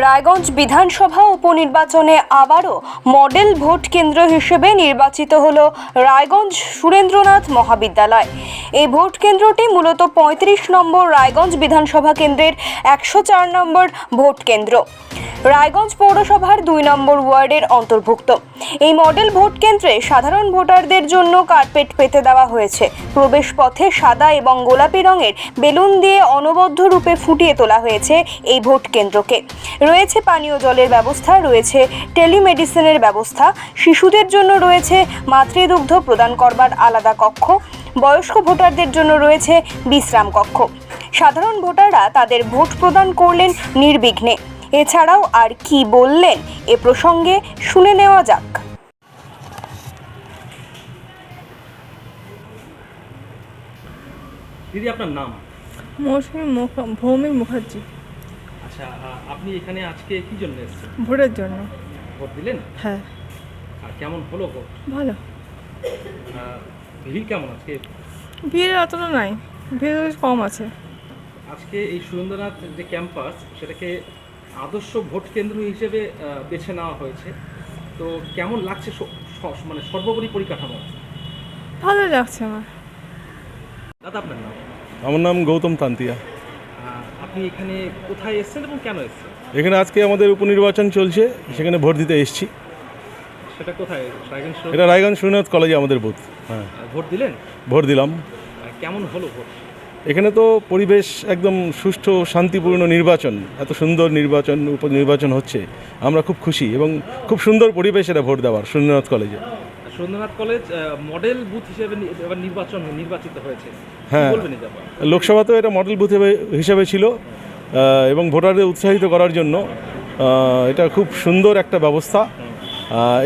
রায়গঞ্জ বিধানসভা উপনির্বাচনে আবারও মডেল ভোট কেন্দ্র হিসেবে নির্বাচিত হল রায়গঞ্জ সুরেন্দ্রনাথ মহাবিদ্যালয়। এই ভোট কেন্দ্রটি মূলত পঁয়ত্রিশ নম্বর রায়গঞ্জ বিধানসভা কেন্দ্রের একশো চার নম্বর ভোট কেন্দ্র। রায়গঞ্জ পৌরসভার দুই নম্বর ওয়ার্ডের অন্তর্ভুক্ত। এই মডেল ভোট কেন্দ্রে সাধারণ ভোটারদের জন্য কার্পেট পেতে দেওয়া হয়েছে। প্রবেশ পথে সাদা এবং গোলাপি রঙের বেলুন দিয়ে অনবদ্য রূপে ফুটিয়ে তোলা হয়েছে এই ভোট কেন্দ্রকে। রয়েছে পানীয় জলের ব্যবস্থা, রয়েছে টেলিমেডিসিনের ব্যবস্থা, শিশুদের জন্য রয়েছে মাতৃদুগ্ধ প্রদান করবার আলাদা কক্ষ, বয়স্ক ভোটারদের জন্য রয়েছে বিশ্রাম কক্ষ। সাধারণ ভোটাররা তাদের ভোট প্রদান করলেন নির্বিঘ্নে। এছাড়াও আর কি বললেন এ প্রসঙ্গে শুনে নেওয়া যাক। দিদি আপনার নাম? মৌসুমী মুখ ভৌমিক মুখার্জি। আচ্ছা আপনি এখানে আজকে কি জন্য এসেছেন? ভোটের জন্য। ভোট দিলেন? হ্যাঁ। আর কেমন হলো ভোট? ভালো। ভিড় কেমন আজকে? ভিড় অতটা নাই ভিড় কম আছে। আজকে এই সুরেন্দ্রনাথ যে ক্যাম্পাস সেটাকে আদর্শ ভোট কেন্দ্র হিসেবে বেছে নেওয়া হয়েছে। তো কেমন লাগছে মানে সর্বোপরি পরিকাঠামো? ভালো লাগছে আমার। দাদা আপনার নাম? আমার নাম গৌতম তান্তিয়া। আপনি এখানে কোথায় এসেছেন এবং কেন এসেছেন? এখানে আজকে আমাদের উপনির্বাচন চলছে সেখানে ভোট দিতে এসেছি। সেটা কোথায়? রায়গঞ্জ? এটা রায়গঞ্জ সুরনাথ কলেজে আমাদের বুথ হ্যাঁ। ভোট দিলেন? ভোট দিলাম। কেমন হলো ভোট? এখানে তো পরিবেশ একদম সুষ্ঠু শান্তিপূর্ণ নির্বাচন এত সুন্দর নির্বাচন উপনির্বাচন হচ্ছে। আমরা খুব খুশি এবং খুব সুন্দর পরিবেশ এটা ভোট দেওয়ার সুরেন্দ্রনাথ কলেজে। সুরেন্দ্রনাথ কলেজ মডেল বুথ হিসেবে নির্বাচন নির্বাচিত হয়েছে। হ্যাঁ। লোকসভাতেও এটা মডেল বুথ হিসেবে- ছিল এবং ভোটারদের উৎসাহিত করার জন্য এটা খুব সুন্দর একটা ব্যবস্থা।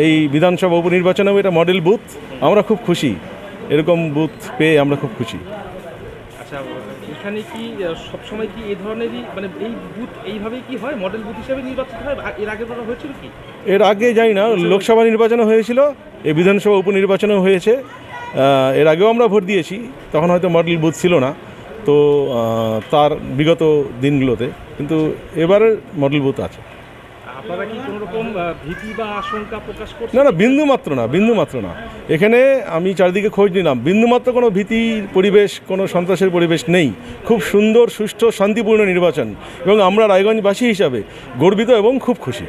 এই বিধানসভা উপনির্বাচনেও এটা মডেল বুথ আমরা খুব খুশি। এরকম বুথ পেয়ে আমরা খুব খুশি। আচ্ছা এখানে কি সবসময় কি এই ধরনেরই মানে এই বুথ এইভাবেই কি হয়? মডেল বুথ হিসেবে নির্বাচিত হয়? এর আগের বার হয়েছিল কি? এর আগে জানি না লোকসভা নির্বাচনও হয়েছিল এই বিধানসভা উপনির্বাচনও হয়েছে। এর আগেও আমরা ভোট দিয়েছি তখন হয়তো মডেল বুথ ছিল না। তো তার বিগত দিনগুলোতে। কিন্তু এবারের মডেল বুথ আছে। আপনারা কি কোনো রকম ভীতি বা আশঙ্কা প্রকাশ করছেন? না না বিন্দু মাত্র না বিন্দু মাত্র না। এখানে আমি চারিদিকে খোঁজ নিলাম। বিন্দু মাত্র কোনো ভীতির পরিবেশ কোনো সন্ত্রাসের পরিবেশ নেই। খুব সুন্দর সুষ্ঠু শান্তিপূর্ণ নির্বাচন। এবং আমরা রায়গঞ্জবাসী হিসাবে গর্বিত এবং খুব খুশি।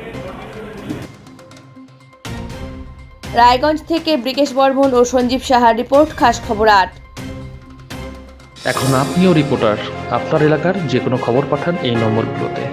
রায়গঞ্জ থেকে ব্রিকেশ বর্মন ও সঞ্জীব সাহার রিপোর্ট খাস খবর আট। এখন আপনিও রিপোর্টার। আপনার এলাকার যে কোনো খবর পাঠান এই নম্বরগুলোতে।